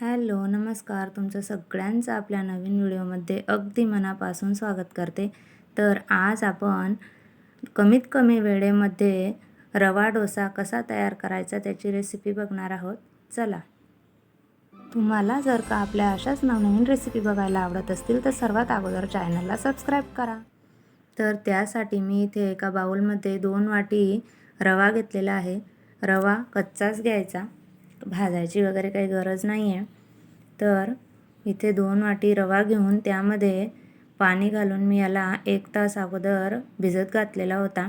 Hello नमस्कार. तुमचं सगळ्यांचं आपल्या नवीन व्हिडिओमध्ये अगदी मनापासून स्वागत करते. तर आज आपण कमीत कमी वेळेमध्ये रवा डोसा कसा तयार करायचा त्याची रेसिपी बघणार आहोत. चला. तुम्हाला जर का आपल्या अशाच नवनवीन रेसिपी बघायला आवडत असतील तर सर्वात अगोदर चॅनलला सबस्क्राईब करा. तर त्यासाठी मी इथे एका बाउलमध्ये दोन वाटी रवा घेतलेला आहे. रवा कच्चाच घ्यायचा. भाजायची वगैरे काही गरज नाही आहे तर इथे दोन वाटी रवा घेऊन त्यामध्ये पाणी घालून मी याला एक तास अगोदर भिजत घातलेला होता.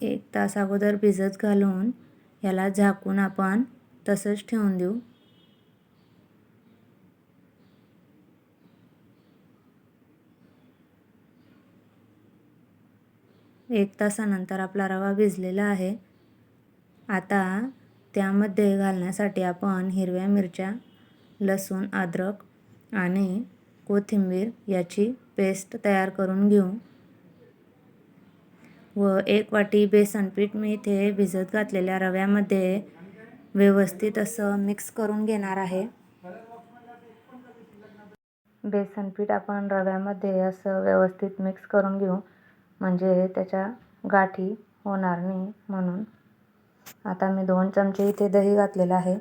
एक तास अगोदर भिजत घालून याला झाकून आपण तसंच ठेवून देऊ. एक तासानंतर आपला रवा भिजलेला आहे. आता त्यामध्ये घालण्यासाठी आपण हिरव्या मिरच्या लसूण अद्रक आणि कोथिंबीर याची पेस्ट तयार करून घेऊ. व एक वाटी बेसन पीठ मी इथे भिजत घातलेल्या रव्यामध्ये व्यवस्थित असं मिक्स करून घेणार आहे. बेसन पीठ आपण रव्यामध्ये असं व्यवस्थित मिक्स करून घेऊ. म्हणजे त्याच्या गाठी होणार नाही म्हणून. आता मी दोन चमचे इथे दही घातलेलं आहे.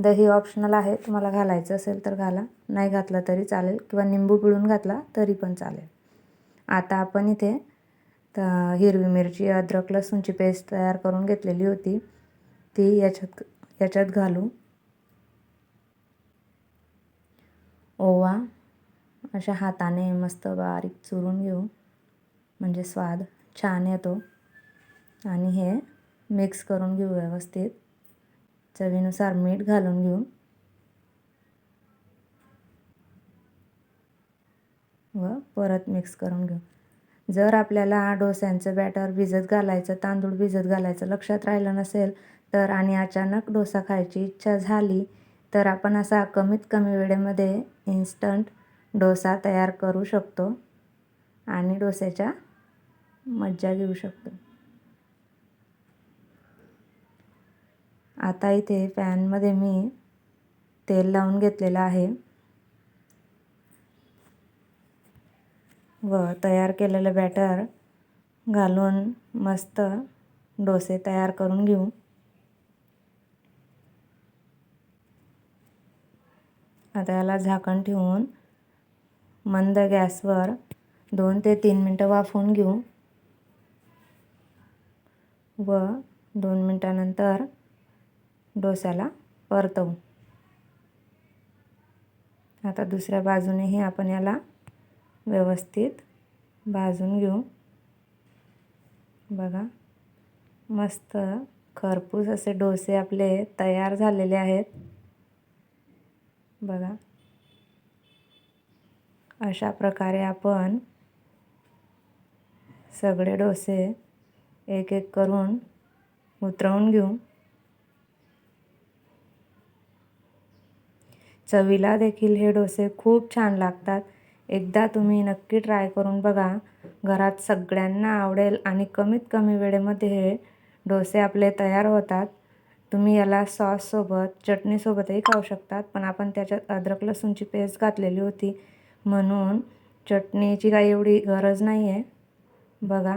दही ऑप्शनल आहे. तुम्हाला घालायचं असेल तर घाला. नाही घातलं तरी चालेल. किंवा निंबू पिळून घातला तरी पण चालेल. आता आपण इथे तर हिरवी मिरची अद्रक लसूणची पेस्ट तयार करून घेतलेली होती. ती याच्यात याच्यात घालू. ओवा. अशा हाताने मस्त बारीक चुरून घेऊ. म्हणजे स्वाद छान येतो. आणि हे मिक्स करून घेऊ व्यवस्थित. चवीनुसार मीठ घालून घेऊ. व परत मिक्स करून घेऊ. जर आपल्याला डोस्यांचं बॅटर भिजत घालायचं तांदूळ भिजत घालायचं लक्षात राहिलं नसेल तर आणि अचानक डोसा खायची इच्छा झाली तर आपण असा कमीत कमी वेळेमध्ये इन्स्टंट डोसा तयार करू शकतो. आणि डोस्याच्या मज्जा घेऊ शकतो. आता इथे पॅनमध्ये मी तेल लावून घेतलेलं आहे. व तयार केलेलं बॅटर घालून मस्त डोसे तयार करून घेऊ. आता याला झाकण ठेवून मंद गॅसवर दोन ते तीन मिनटं वाफवून घेऊ. व दोन मिनटानंतर डोसाला परतवू. आता दुसऱ्या बाजूनेही आपण याला व्यवस्थित भाजून घेऊ. बघा मस्त खरपूस असे डोसे आपले तयार झालेले आहेत. बघा अशा प्रकारे आपण सगळे डोसे एक एक करून उतरवून घेऊ. चवीला देखील हे डोसे खूप छान लागतात. एकदा तुम्ही नक्की ट्राय करून बघा. घरात सगळ्यांना आवडेल आणि कमीत कमी वेळेमध्ये हे डोसे आपले तयार होतात. तुम्ही याला सॉससोबत चटणीसोबतही खाऊ शकतात पण आपण त्याच्यात अद्रक लसूणची पेस्ट घातलेली होती. म्हणून चटणीची काही एवढी गरज नाही आहे बघा.